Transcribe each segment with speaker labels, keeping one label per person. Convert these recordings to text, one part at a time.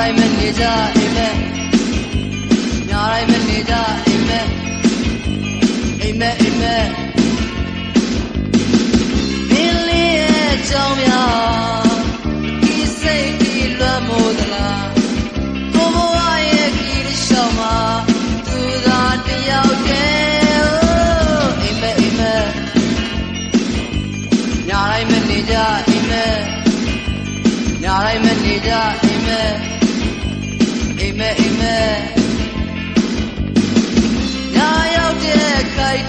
Speaker 1: တိုင်းမနေကြအိမ်မက်ညတိုင်းမနေကြအိမ်မက်အိမ်မက်အိမ်မက်မင်းလေးရဲ့ကြောင်းများဒီစိတ်ဒီလွမ်းမိုးသလားကိုဘဝရဲ့ခီးတစ်လျှောက်မှာသူသာတယောက်တည်းအိမ်မက်အိမ်မက်ညတိုင်းမနေကြအိမ်မက်ညတိုင်းမနေကြ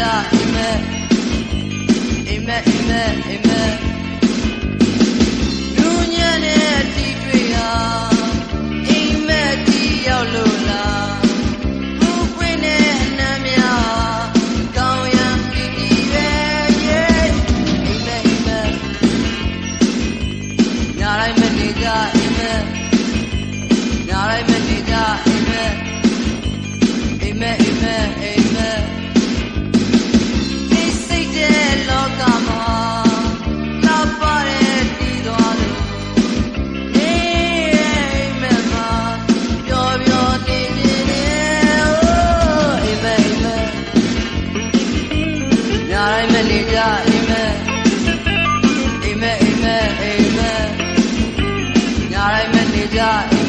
Speaker 1: တိုင်းမနေကြ ညတိုင်းမနေကြအိမ်မက်အိမ်မက်အိမ်မက်အိမ်မက်ညတိုင်းမနေကြအိ